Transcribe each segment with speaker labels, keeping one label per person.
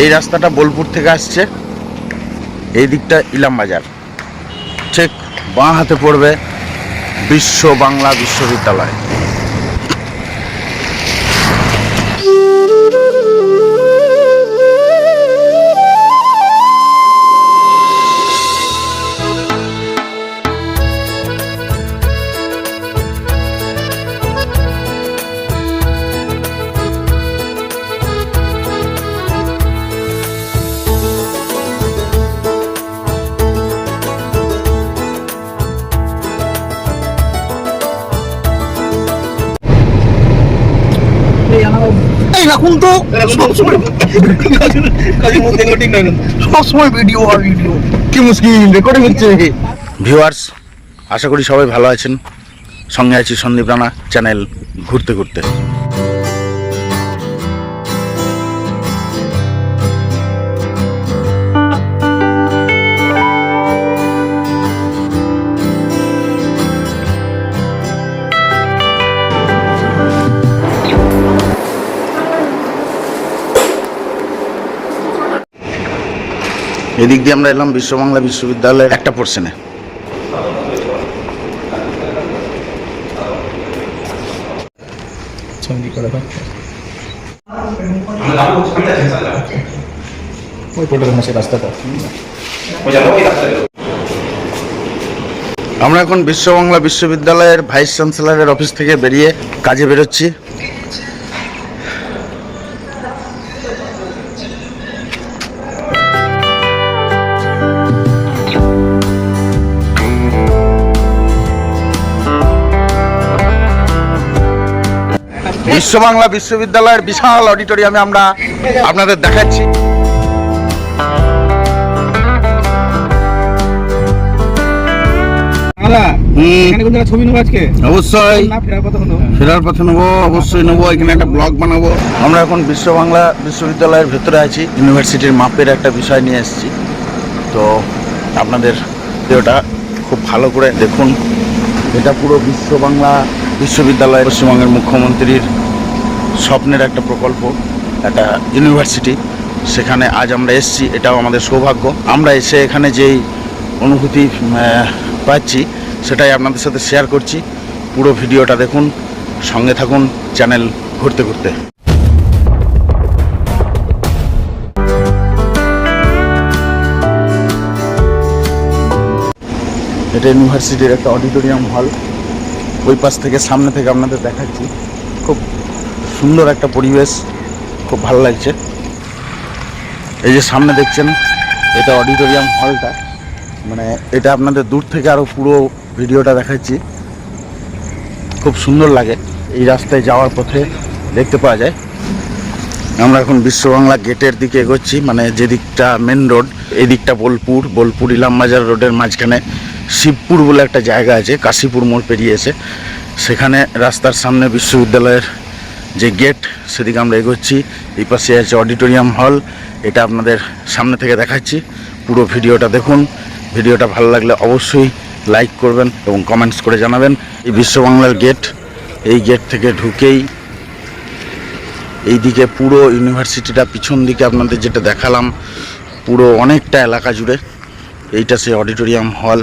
Speaker 1: এই রাস্তাটা বোলপুর থেকে আসছে। এই দিকটা ইলাম বাজার ঠিক বাঁ হাতে পড়বে বিশ্ব বাংলা বিশ্ববিদ্যালয়।
Speaker 2: এই রাখুন তো। সবসময় ঠিক না সবসময় ভিডিও আর ভিডিও কি মুশকিল রেকর্ডিং হচ্ছে
Speaker 1: ভিউয়ার্স আশা করি সবাই ভালো আছেন। সঙ্গে আছি সন্দীপ রানা চ্যানেল ঘুরতে ঘুরতে। এদিক দিয়ে আমরা এলাম বিশ্ব বাংলা বিশ্ববিদ্যালয়ের একটা পোর্শনে আমরা এখন বিশ্ব বাংলা বিশ্ববিদ্যালয়ের ভাইস চ্যান্সেলরের অফিস থেকে বেরিয়ে কাজে বেরোচ্ছি। বিশ্ব বাংলা বিশ্ববিদ্যালয়ের বিশাল অডিটোরিয়ামে আমরা আপনাদের দেখাচ্ছি। অবশ্যই।
Speaker 2: ফেরার
Speaker 1: ফেরার পথে নেব অবশ্যই নেব এখানে একটা ব্লগ বানাবো। আমরা এখন বিশ্ব বাংলা বিশ্ববিদ্যালয়ের ভেতরে আছি ইউনিভার্সিটির মাপের একটা বিষয় নিয়ে এসেছি। তো আপনাদের ভিডিওটা খুব ভালো করে দেখুন। এটা পুরো বিশ্ব বাংলা বিশ্ববিদ্যালয় পশ্চিমবঙ্গের মুখ্যমন্ত্রীর স্বপ্নের একটা প্রকল্প, একটা ইউনিভার্সিটি সেখানে আজ আমরা এসেছি, এটাও আমাদের সৌভাগ্য। আমরা এসে এখানে যেই অনুভূতি পাচ্ছি, সেটাই আপনাদের সাথে শেয়ার করছি। পুরো ভিডিওটা দেখুন, সঙ্গে থাকুন চ্যানেল ঘুরতে ঘুরতে। এটা ইউনিভার্সিটির একটা অডিটোরিয়াম হল ওই পাশ থেকে সামনে থেকে আপনাদের দেখাচ্ছি। খুব সুন্দর একটা পরিবেশ, খুব ভালো লাগছে। এই যে সামনে দেখছেন, এটা অডিটোরিয়াম হলটা। মানে এটা আপনাদের দূর থেকে আরও পুরো ভিডিওটা দেখাচ্ছি। খুব সুন্দর লাগে এই রাস্তায় যাওয়ার পথে, দেখতে পাওয়া যায়। আমরা এখন বিশ্ববাংলা গেটের দিকে এগোচ্ছি মানে যেদিকটা মেন রোড এদিকটা বোলপুর বোলপুর ইলামবাজার রোডের মাঝখানে শিবপুর বলে একটা জায়গা আছে, কাশীপুর মোড় পেরিয়ে এসে। সেখানে রাস্তার সামনে বিশ্ববিদ্যালয়ের যে গেট সেদিকে আমরা এগোচ্ছি, এই পাশে আছে অডিটোরিয়াম হল, এটা আপনাদের সামনে থেকে দেখাচ্ছি। পুরো ভিডিওটা দেখুন, ভিডিওটা ভালো লাগলে অবশ্যই লাইক করবেন এবং কমেন্টস করে জানাবেন। এই বিশ্ববাংলার গেট, এই গেট থেকে ঢুকেই এইদিকে পুরো ইউনিভার্সিটিটা পিছন দিকে আপনাদের যেটা দেখালাম, পুরো অনেকটা এলাকা জুড়ে। এইটা সে অডিটোরিয়াম হল।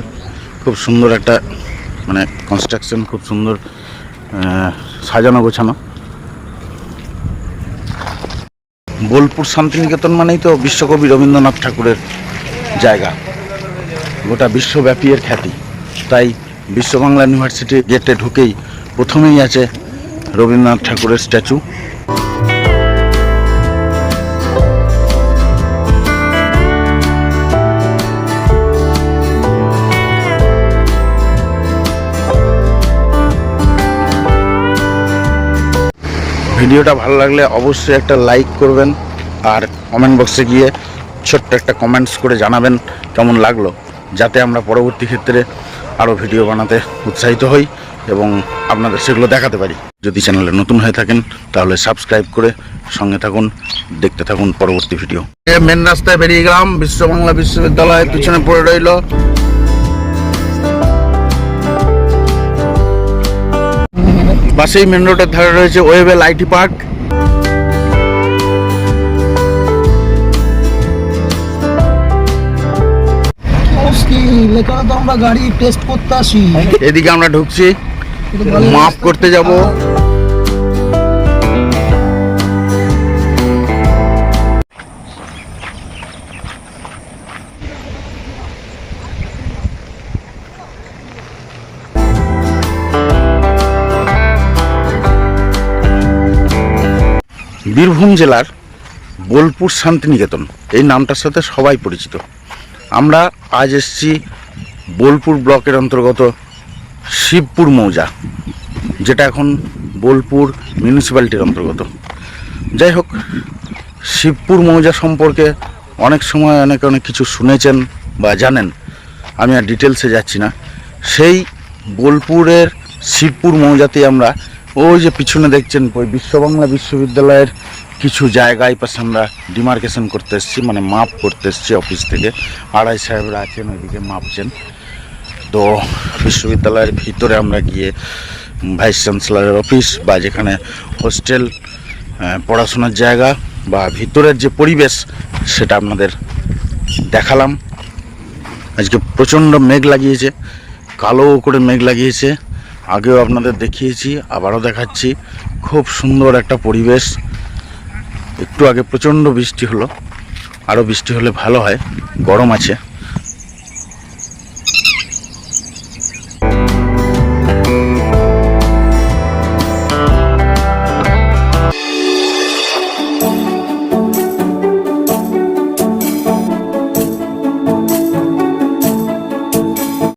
Speaker 1: খুব সুন্দর একটা মানে কনস্ট্রাকশন খুব সুন্দর সাজানো গোছানো। বোলপুর শান্তিনিকেতন মানেই তো বিশ্বকবি রবীন্দ্রনাথ ঠাকুরের জায়গা। গোটা বিশ্বব্যাপী এর খ্যাতি। তাই বিশ্ব বাংলা ইউনিভার্সিটি গেটে ঢুকেই প্রথমেই আছে রবীন্দ্রনাথ ঠাকুরের স্ট্যাচু। ভিডিওটা ভালো লাগলে অবশ্যই একটা লাইক করবেন আর কমেন্ট বক্সে গিয়ে ছোট্ট একটা কমেন্টস করে জানাবেন কেমন লাগল, যাতে আমরা পরবর্তী ক্ষেত্রে আরও ভিডিও বানাতে উৎসাহিত হই এবং আপনাদের সেগুলো দেখাতে পারি। যদি চ্যানেলে নতুন হয়ে থাকেন, তাহলে সাবস্ক্রাইব করে সঙ্গে থাকুন, দেখতে থাকুন পরবর্তী ভিডিও মেন রাস্তায় বেরিয়ে গেলাম, বিশ্ব বাংলা বিশ্ববিদ্যালয়ের পিছনে পড়ে রইল পাশেই মেন রোডের ধারে রয়েছে ওয়েবেল আইটি পার্ক।
Speaker 2: আমরা গাড়ি টেস্ট করতে আসি।
Speaker 1: এদিকে আমরা ঢুকছি। মাফ করতে যাব। বীরভূম জেলার বোলপুর শান্তিনিকেতন, এই নামটার সাথে সবাই পরিচিত। আমরা আজ এসছি বোলপুর ব্লকের অন্তর্গত শিবপুর মৌজা, যেটা এখন বোলপুর মিউনিসিপ্যালিটির অন্তর্গত। যাই হোক, শিবপুর মৌজা সম্পর্কে অনেক সময় অনেক অনেক কিছু শুনেছেন বা জানেন, আমি আর ডিটেলসে যাচ্ছি না। সেই বোলপুরের শিবপুর মৌজাতে আমরা ওই যে পিছনে দেখছেন, ওই বিশ্ববাংলা বিশ্ববিদ্যালয়ের কিছু জায়গায় পাশে আমরা ডিমার্কেশন করতে এসেছি মানে মাপ করতে এসেছি অফিস থেকে। আড়াই সাহেবরা আছেন, ওইদিকে মাপছেন। তো বিশ্ববিদ্যালয়ের ভিতরে আমরা গিয়ে ভাইস চ্যান্সেলারের অফিস বা যেখানে হোস্টেল পড়াশোনার জায়গা বা ভিতরের যে পরিবেশ, সেটা আপনাদের দেখালাম। আজকে প্রচণ্ড মেঘ লাগিয়েছে, কালো করে মেঘ লাগিয়েছে। আগেও আপনাদের দেখিয়েছি, আবারও দেখাচ্ছি। খুব সুন্দর একটা পরিবেশ। একটু আগে প্রচণ্ড বৃষ্টি হলো, আরও বৃষ্টি হলে ভালো হয়, গরম আছে।